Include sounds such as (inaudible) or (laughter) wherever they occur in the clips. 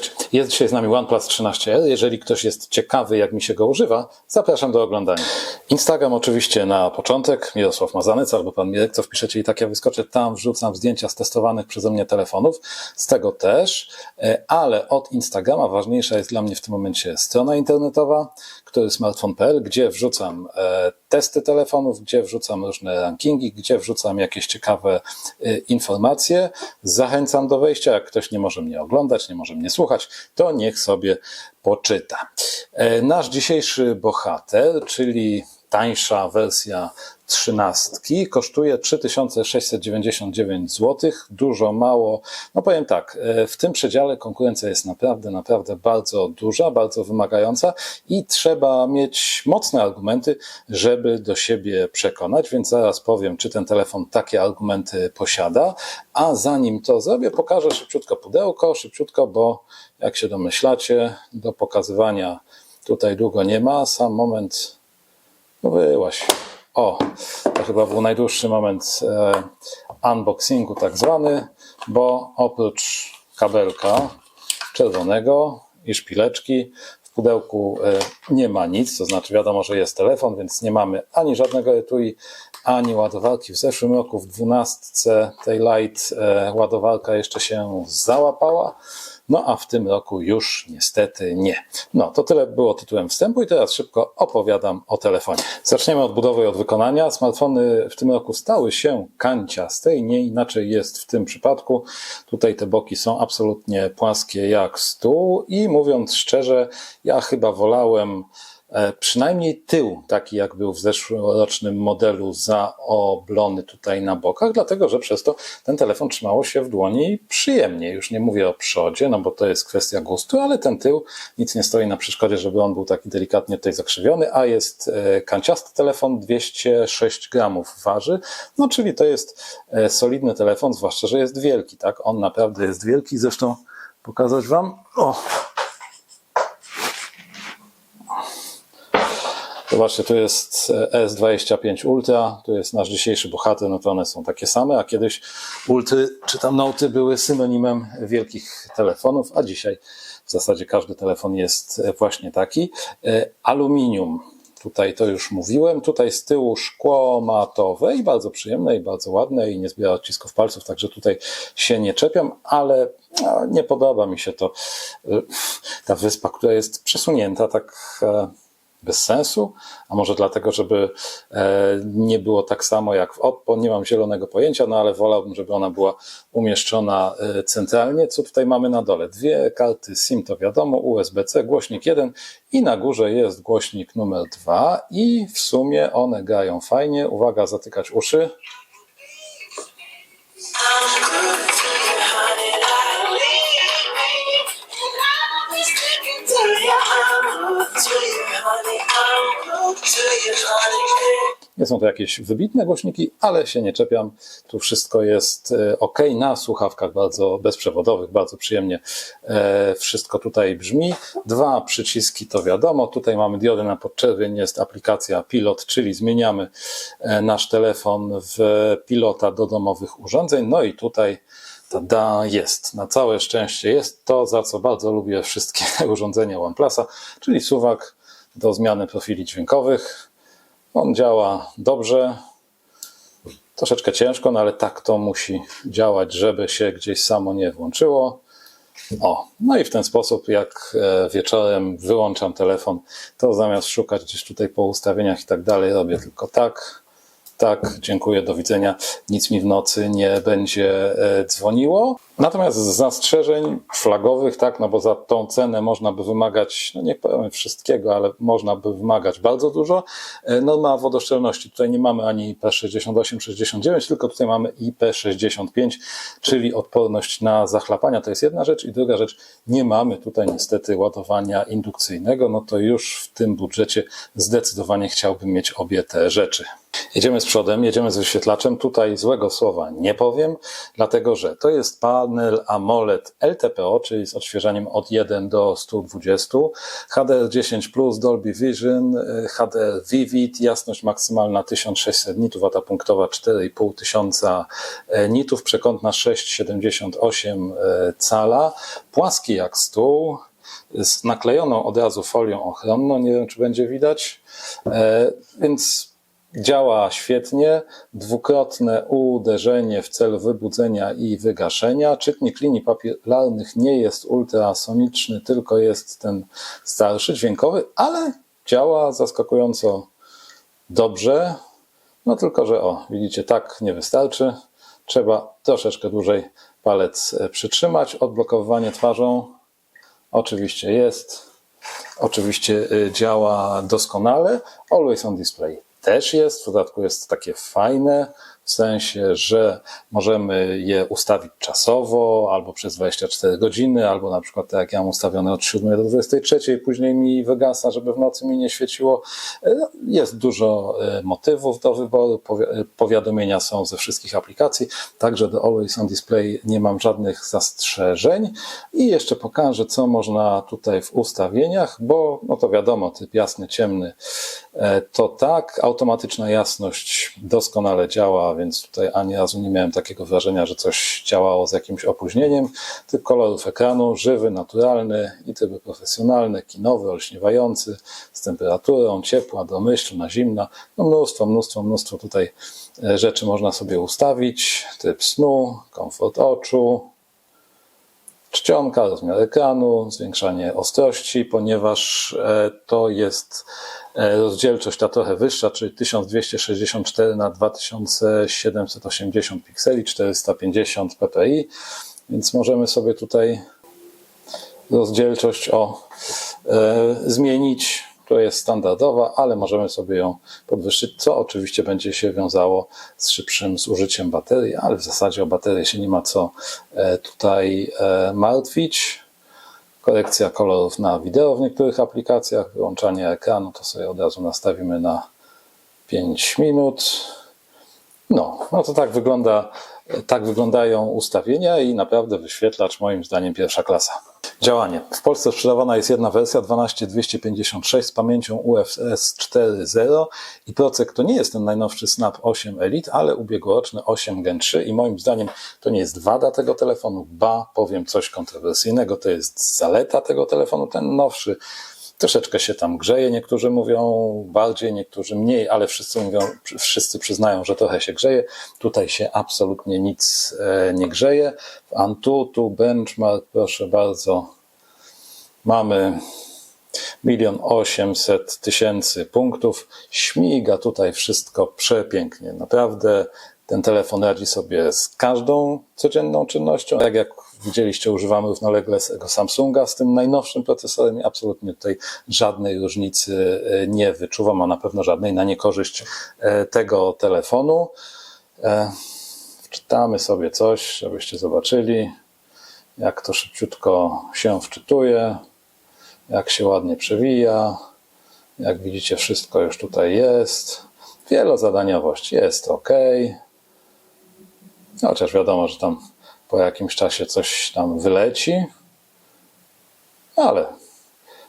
Cześć, jest dzisiaj z nami OnePlus 13L. Jeżeli ktoś jest ciekawy, jak mi się go używa, zapraszam do oglądania. Instagram oczywiście na początek, Mirosław Mazanec albo pan Mirek, co wpiszecie i tak ja wyskoczę, tam wrzucam zdjęcia z testowanych przeze mnie telefonów, z tego też, E, ale od Instagrama ważniejsza jest dla mnie w tym momencie strona internetowa, który smartphone.pl, gdzie wrzucam e, testy telefonów, gdzie wrzucam różne rankingi, gdzie wrzucam jakieś ciekawe e, informacje. Zachęcam do wejścia, jak ktoś nie może mnie oglądać, nie może mnie słuchać, to niech sobie poczyta. E, Nasz dzisiejszy bohater, czyli tańsza wersja trzynastki kosztuje 3699 zł, dużo mało. No powiem tak, e, w tym przedziale konkurencja jest naprawdę, naprawdę bardzo duża, bardzo wymagająca i trzeba mieć mocne argumenty, żeby do siebie przekonać, więc zaraz powiem, czy ten telefon takie argumenty posiada, a zanim to zrobię, pokażę szybciutko pudełko, szybciutko, bo jak się domyślacie, do pokazywania tutaj długo nie ma, sam moment no wyłaś. O, to chyba był najdłuższy moment e, unboxingu tak zwany, bo oprócz kabelka czerwonego i szpileczki w pudełku e, nie ma nic, to znaczy wiadomo, że jest telefon, więc nie mamy ani żadnego etui, ani ładowarki. W zeszłym roku w 12 tej Light e, ładowarka jeszcze się załapała. No a w tym roku już niestety nie. No to tyle było tytułem wstępu i teraz szybko opowiadam o telefonie. Zaczniemy od budowy i od wykonania. Smartfony w tym roku stały się kanciaste i nie inaczej jest w tym przypadku. Tutaj te boki są absolutnie płaskie jak stół i mówiąc szczerze, ja chyba wolałem przynajmniej tył, taki jak był w zeszłorocznym modelu, zaoblony tutaj na bokach, dlatego że przez to ten telefon trzymało się w dłoni przyjemnie. Już nie mówię o przodzie, no bo to jest kwestia gustu, ale ten tył nic nie stoi na przeszkodzie, żeby on był taki delikatnie tutaj zakrzywiony, a jest e, kanciasty telefon, 206 gramów waży, no czyli to jest e, solidny telefon, zwłaszcza, że jest wielki, tak? On naprawdę jest wielki, zresztą pokazać Wam, o, Zobaczcie, tu jest S25 Ultra, tu jest nasz dzisiejszy bohater, no to one są takie same, a kiedyś Ultry czy tam Noty były synonimem wielkich telefonów, a dzisiaj w zasadzie każdy telefon jest właśnie taki. Aluminium, tutaj to już mówiłem, tutaj z tyłu szkło matowe i bardzo przyjemne i bardzo ładne i nie zbiera odcisków palców, także tutaj się nie czepiam, ale no, nie podoba mi się to, ta wyspa, która jest przesunięta tak bez sensu, a może dlatego, żeby e, nie było tak samo jak w Oppo, nie mam zielonego pojęcia, no ale wolałbym, żeby ona była umieszczona e, centralnie. Co tutaj mamy na dole? Dwie karty SIM, to wiadomo, USB-C, głośnik jeden i na górze jest głośnik numer dwa i w sumie one grają fajnie. Uwaga, zatykać uszy. Nie są to jakieś wybitne głośniki, ale się nie czepiam. Tu wszystko jest ok. Na słuchawkach bardzo bezprzewodowych, bardzo przyjemnie wszystko tutaj brzmi. Dwa przyciski to wiadomo. Tutaj mamy diodę na podczerwień, jest aplikacja Pilot, czyli zmieniamy nasz telefon w pilota do domowych urządzeń. No i tutaj Tada, jest. Na całe szczęście jest to, za co bardzo lubię wszystkie (laughs) urządzenia OnePlusa, czyli suwak do zmiany profili dźwiękowych. On działa dobrze, troszeczkę ciężko, no ale tak to musi działać, żeby się gdzieś samo nie włączyło. O, no i w ten sposób, jak wieczorem wyłączam telefon, to zamiast szukać gdzieś tutaj po ustawieniach i tak dalej, robię tylko tak tak, dziękuję, do widzenia. Nic mi w nocy nie będzie e, dzwoniło. Natomiast z zastrzeżeń flagowych, tak, no bo za tą cenę można by wymagać, no nie powiem wszystkiego, ale można by wymagać bardzo dużo. E, Norma wodoszczelności, tutaj nie mamy ani IP68, 69, tylko tutaj mamy IP65, czyli odporność na zachlapania, to jest jedna rzecz. I druga rzecz, nie mamy tutaj niestety ładowania indukcyjnego, no to już w tym budżecie zdecydowanie chciałbym mieć obie te rzeczy. Jedziemy z przodem, jedziemy z wyświetlaczem. Tutaj złego słowa nie powiem, dlatego że to jest panel AMOLED LTPO, czyli z odświeżaniem od 1 do 120, HDR10+, Dolby Vision, y, HDR Vivid, jasność maksymalna 1600 nitów, wata punktowa 4500 e, nitów, przekątna 6,78 e, cala, płaski jak stół, z naklejoną od razu folią ochronną, nie wiem czy będzie widać, więc Działa świetnie, dwukrotne uderzenie w celu wybudzenia i wygaszenia. Czytnik linii papilarnych nie jest ultrasoniczny, tylko jest ten starszy, dźwiękowy, ale działa zaskakująco dobrze. No tylko, że o, widzicie, tak nie wystarczy. Trzeba troszeczkę dłużej palec przytrzymać. Odblokowywanie twarzą oczywiście jest. Oczywiście y, działa doskonale. Always on display też jest. W dodatku jest takie fajne, w sensie, że możemy je ustawić czasowo, albo przez 24 godziny, albo na przykład tak jak ja mam ustawione od 7 do 23, później mi wygasa, żeby w nocy mi nie świeciło. E, jest dużo e, motywów do wyboru, e, powiadomienia są ze wszystkich aplikacji, także do Always on Display nie mam żadnych zastrzeżeń. I jeszcze pokażę, co można tutaj w ustawieniach, bo no to wiadomo, typ jasny, ciemny to tak, automatyczna jasność doskonale działa, więc tutaj ani razu nie miałem takiego wrażenia, że coś działało z jakimś opóźnieniem. Typ kolorów ekranu, żywy, naturalny i tryby profesjonalne, kinowy, olśniewający, z temperaturą, ciepła, domyślna, zimna. No mnóstwo, mnóstwo, mnóstwo tutaj e, rzeczy można sobie ustawić. Typ snu, komfort oczu, czcionka, rozmiar ekranu, zwiększanie ostrości, ponieważ e, to jest e, rozdzielczość ta trochę wyższa, czyli 1264 na 2780 pikseli, 450 ppi, więc możemy sobie tutaj rozdzielczość o e, zmienić która jest standardowa, ale możemy sobie ją podwyższyć, co oczywiście będzie się wiązało z szybszym zużyciem baterii, ale w zasadzie o baterię się nie ma co e, tutaj e, martwić. Korekcja kolorów na wideo w niektórych aplikacjach, wyłączanie ekranu to sobie od razu nastawimy na 5 minut. No, no to tak wygląda, tak wyglądają ustawienia i naprawdę wyświetlacz moim zdaniem pierwsza klasa. Działanie. W Polsce sprzedawana jest jedna wersja 12256 z pamięcią UFS 4.0 i procek to nie jest ten najnowszy Snap 8 Elite, ale ubiegłoroczny 8 Gen 3 i moim zdaniem to nie jest wada tego telefonu, ba, powiem coś kontrowersyjnego, to jest zaleta tego telefonu, ten nowszy Troszeczkę się tam grzeje, niektórzy mówią bardziej, niektórzy mniej, ale wszyscy mówią, wszyscy przyznają, że trochę się grzeje. Tutaj się absolutnie nic e, nie grzeje. W Antutu benchmark, proszę bardzo, mamy milion osiemset tysięcy punktów. Śmiga tutaj wszystko przepięknie. Naprawdę ten telefon radzi sobie z każdą codzienną czynnością. Tak jak widzieliście, używamy równolegle tego Samsunga z tym najnowszym procesorem i absolutnie tutaj żadnej różnicy e, nie wyczuwam, a na pewno żadnej na niekorzyść e, tego telefonu. E, wczytamy sobie coś, żebyście zobaczyli, jak to szybciutko się wczytuje, jak się ładnie przewija. Jak widzicie, wszystko już tutaj jest. Wielozadaniowość jest ok. Chociaż wiadomo, że tam po jakimś czasie coś tam wyleci, ale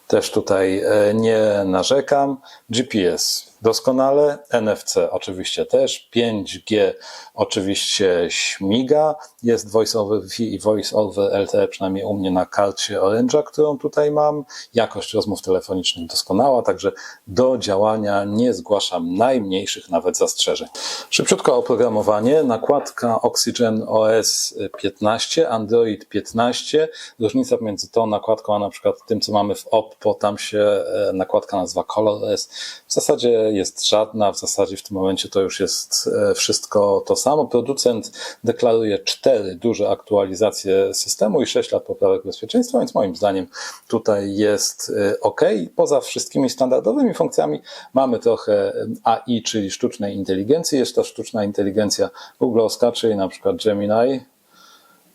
też tutaj e, nie narzekam. GPS doskonale, NFC oczywiście też, 5G oczywiście śmiga, jest Voice over Wi-Fi i Voice over LTE, przynajmniej u mnie na karcie Orange'a, którą tutaj mam. Jakość rozmów telefonicznych doskonała, także do działania nie zgłaszam najmniejszych nawet zastrzeżeń. Szybciutko oprogramowanie, nakładka Oxygen OS 15, Android 15. Różnica między tą nakładką, a na przykład tym, co mamy w Oppo, tam się e, nakładka nazywa ColorOS. W zasadzie jest żadna, w zasadzie w tym momencie to już jest e, wszystko to samo. Producent deklaruje cztery duże aktualizacje systemu i sześć lat poprawek bezpieczeństwa, więc moim zdaniem tutaj jest e, ok. Poza wszystkimi standardowymi funkcjami mamy trochę AI, czyli sztucznej inteligencji. Jest to sztuczna inteligencja Google'owska, czyli na przykład Gemini,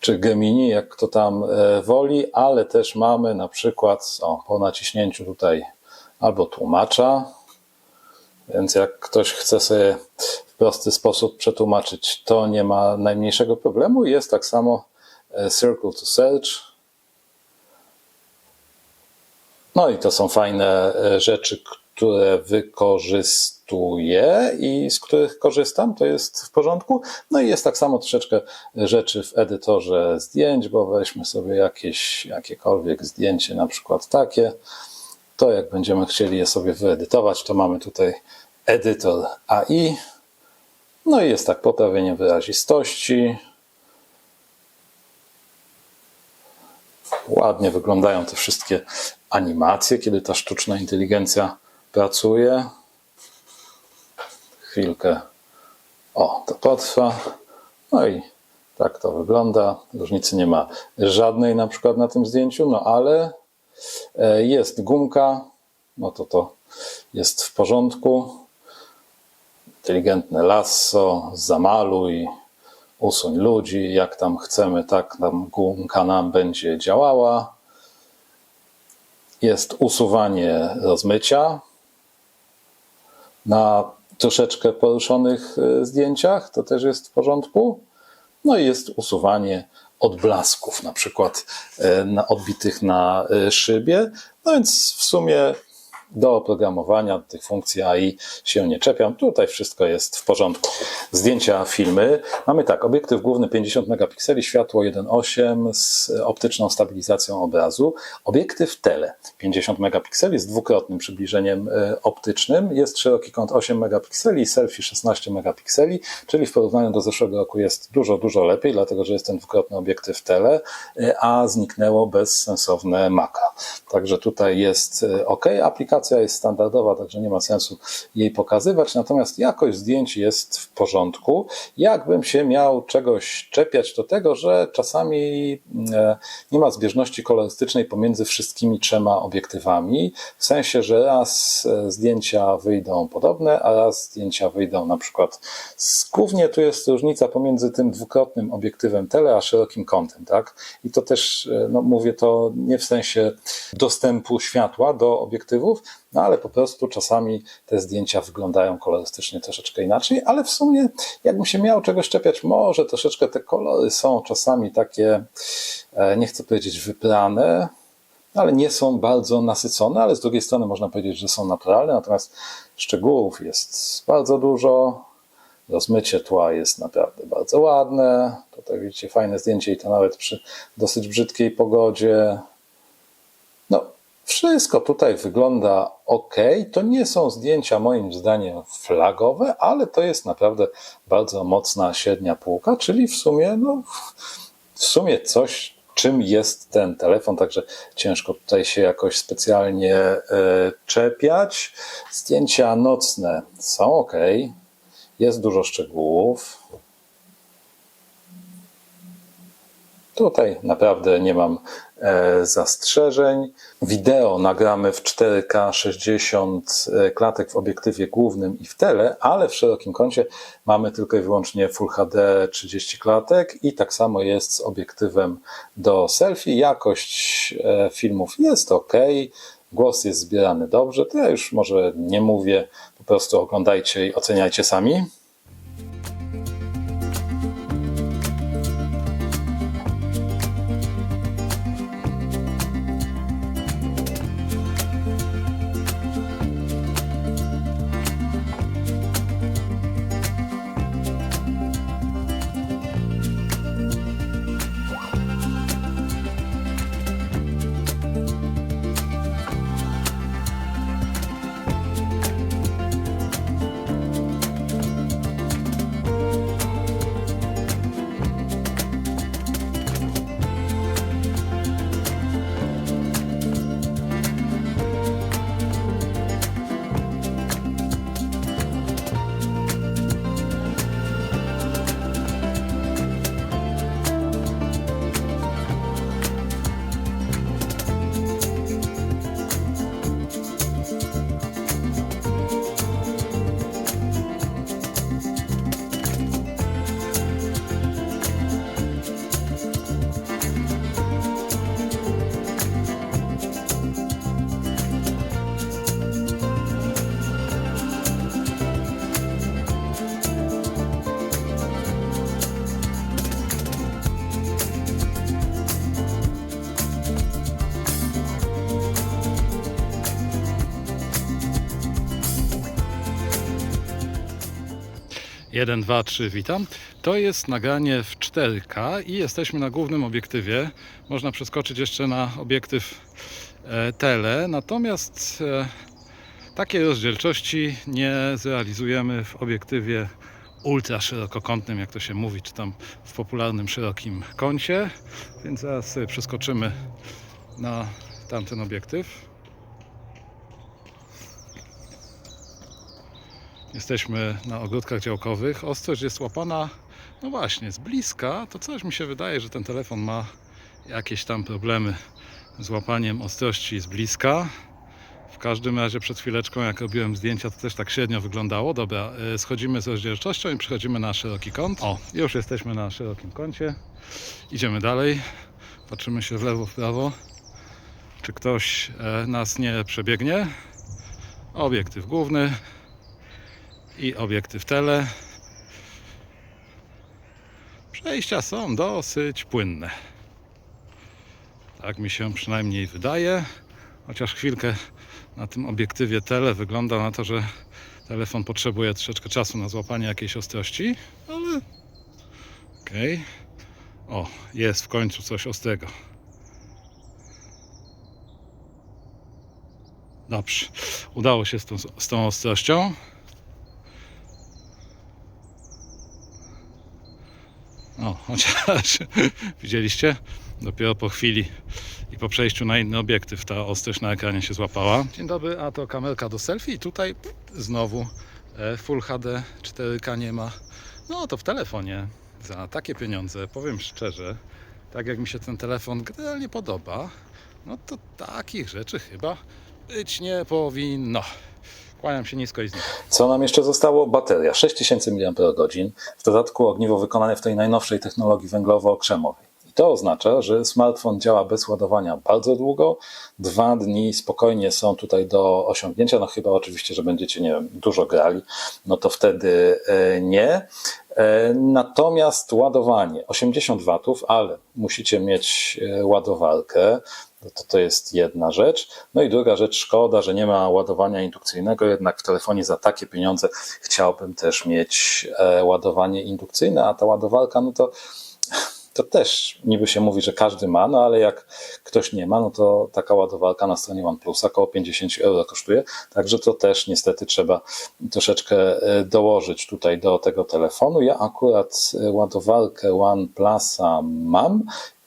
czy Gemini, jak kto tam e, woli, ale też mamy na przykład o, po naciśnięciu tutaj albo tłumacza, więc jak ktoś chce sobie w prosty sposób przetłumaczyć, to nie ma najmniejszego problemu. Jest tak samo e, Circle to Search. No i to są fajne e, rzeczy, które wykorzystuję i z których korzystam, to jest w porządku. No i jest tak samo troszeczkę rzeczy w edytorze zdjęć, bo weźmy sobie jakieś, jakiekolwiek zdjęcie, na przykład takie. To jak będziemy chcieli je sobie wyedytować, to mamy tutaj edytor AI. No i jest tak poprawienie wyrazistości. Ładnie wyglądają te wszystkie animacje, kiedy ta sztuczna inteligencja pracuje. Chwilkę. O, to potrwa. No i tak to wygląda. Różnicy nie ma żadnej na przykład na tym zdjęciu, no ale jest gumka. No to to jest w porządku. Inteligentne lasso, zamaluj, usuń ludzi, jak tam chcemy, tak tam gumka nam będzie działała. Jest usuwanie rozmycia na troszeczkę poruszonych e, zdjęciach, to też jest w porządku. No i jest usuwanie odblasków, na przykład e, odbitych na e, szybie. No więc w sumie do oprogramowania tych funkcji AI się nie czepiam. Tutaj wszystko jest w porządku. Zdjęcia, filmy. Mamy tak, obiektyw główny 50 megapikseli, światło 1.8 z optyczną stabilizacją obrazu. Obiektyw tele 50 megapikseli z dwukrotnym przybliżeniem e, optycznym. Jest szeroki kąt 8 megapikseli, selfie 16 megapikseli, czyli w porównaniu do zeszłego roku jest dużo, dużo lepiej, dlatego że jest ten dwukrotny obiektyw tele, e, a zniknęło bezsensowne makro. Także tutaj jest e, ok. Aplikacja jest standardowa, także nie ma sensu jej pokazywać, natomiast jakość zdjęć jest w porządku. Jakbym się miał czegoś czepiać, to tego, że czasami e, nie ma zbieżności kolorystycznej pomiędzy wszystkimi trzema obiektywami, w sensie, że raz e, zdjęcia wyjdą podobne, a raz zdjęcia wyjdą na przykład głównie tu jest różnica pomiędzy tym dwukrotnym obiektywem tele, a szerokim kątem, tak? I to też, e, no mówię to nie w sensie dostępu światła do obiektywów, no ale po prostu czasami te zdjęcia wyglądają kolorystycznie troszeczkę inaczej, ale w sumie jakbym się miał czegoś czepiać, może troszeczkę te kolory są czasami takie, e, nie chcę powiedzieć wyprane, ale nie są bardzo nasycone, ale z drugiej strony można powiedzieć, że są naturalne, natomiast szczegółów jest bardzo dużo, rozmycie tła jest naprawdę bardzo ładne, tutaj widzicie fajne zdjęcie i to nawet przy dosyć brzydkiej pogodzie, wszystko tutaj wygląda ok. To nie są zdjęcia moim zdaniem flagowe, ale to jest naprawdę bardzo mocna średnia półka, czyli w sumie, no, w sumie coś, czym jest ten telefon, także ciężko tutaj się jakoś specjalnie e, czepiać. Zdjęcia nocne są ok. Jest dużo szczegółów. Tutaj naprawdę nie mam zastrzeżeń. Wideo nagramy w 4K 60 e, klatek w obiektywie głównym i w tele, ale w szerokim kącie mamy tylko i wyłącznie Full HD 30 klatek i tak samo jest z obiektywem do selfie. Jakość e, filmów jest ok, głos jest zbierany dobrze. To ja już może nie mówię, po prostu oglądajcie i oceniajcie sami. 1, 2, 3, witam. To jest nagranie w 4K i jesteśmy na głównym obiektywie. Można przeskoczyć jeszcze na obiektyw e, tele, natomiast e, takiej rozdzielczości nie zrealizujemy w obiektywie ultra szerokokątnym, jak to się mówi, czy tam w popularnym szerokim kącie. Więc zaraz przeskoczymy na tamten obiektyw. Jesteśmy na ogródkach działkowych. Ostrość jest łapana, no właśnie, z bliska. To coś mi się wydaje, że ten telefon ma jakieś tam problemy z łapaniem ostrości z bliska. W każdym razie przed chwileczką, jak robiłem zdjęcia, to też tak średnio wyglądało. Dobra, y, schodzimy z rozdzielczością i przechodzimy na szeroki kąt. O, już jesteśmy na szerokim kącie. Idziemy dalej. Patrzymy się w lewo, w prawo. Czy ktoś e, nas nie przebiegnie? Obiektyw główny i obiektyw tele. Przejścia są dosyć płynne. Tak mi się przynajmniej wydaje. Chociaż chwilkę na tym obiektywie tele wygląda na to, że telefon potrzebuje troszeczkę czasu na złapanie jakiejś ostrości, ale okej. O, jest w końcu coś ostrego. Dobrze, udało się z tą, z tą ostrością. Chociaż (laughs) widzieliście? Dopiero po chwili i po przejściu na inny obiektyw ta ostrość na ekranie się złapała. Dzień dobry, a to kamerka do selfie tutaj znowu e, Full HD 4K nie ma. No to w telefonie za takie pieniądze, powiem szczerze, tak jak mi się ten telefon generalnie podoba, no to takich rzeczy chyba być nie powinno. Kłaniam się nisko i znikam. Co nam jeszcze zostało? Bateria 6000 mAh, w dodatku ogniwo wykonane w tej najnowszej technologii węglowo-krzemowej. I to oznacza, że smartfon działa bez ładowania bardzo długo. Dwa dni spokojnie są tutaj do osiągnięcia. No chyba oczywiście, że będziecie, nie wiem, dużo grali, no to wtedy e, nie. E, Natomiast ładowanie 80 W, ale musicie mieć e, ładowarkę. No to, to jest jedna rzecz. No i druga rzecz, szkoda, że nie ma ładowania indukcyjnego, jednak w telefonie za takie pieniądze chciałbym też mieć e, ładowanie indukcyjne, a ta ładowarka, no to to też niby się mówi, że każdy ma, no ale jak ktoś nie ma, no to taka ładowarka na stronie OnePlusa około 50 euro kosztuje, także to też niestety trzeba troszeczkę e, dołożyć tutaj do tego telefonu. Ja akurat e, ładowarkę OnePlusa mam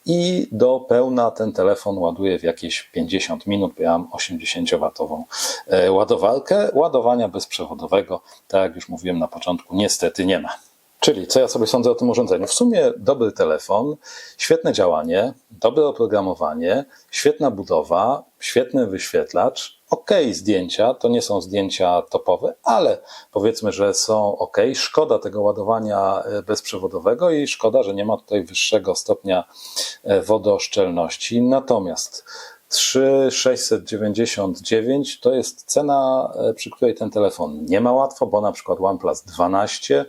i do pełna ten telefon ładuję w jakieś 50 minut, bo ja mam 80-watową e, ładowarkę. Ładowania bezprzewodowego, tak jak już mówiłem na początku, niestety nie ma. Czyli co ja sobie sądzę o tym urządzeniu? W sumie dobry telefon, świetne działanie, dobre oprogramowanie, świetna budowa, świetny wyświetlacz. Ok, zdjęcia to nie są zdjęcia topowe, ale powiedzmy, że są ok. Szkoda tego ładowania e, bezprzewodowego i szkoda, że nie ma tutaj wyższego stopnia e, wodooszczelności. Natomiast 3699 to jest cena, e, przy której ten telefon nie ma łatwo, bo na przykład OnePlus 12,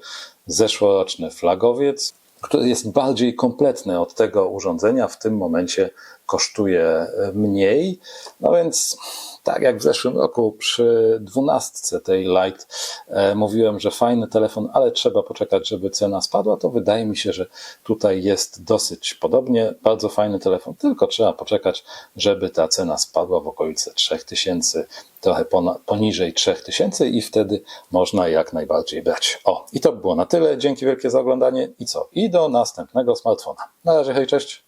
zeszłoroczny flagowiec, który jest bardziej kompletny od tego urządzenia, w tym momencie kosztuje mniej. No więc tak jak w zeszłym roku przy dwunastce tej Lite e, mówiłem, że fajny telefon, ale trzeba poczekać, żeby cena spadła, to wydaje mi się, że tutaj jest dosyć podobnie. Bardzo fajny telefon, tylko trzeba poczekać, żeby ta cena spadła w okolice 3000, trochę poniżej 3000 i wtedy można jak najbardziej brać. O, i to by było na tyle. Dzięki wielkie za oglądanie i co? I do następnego smartfona. Na razie, hej, cześć.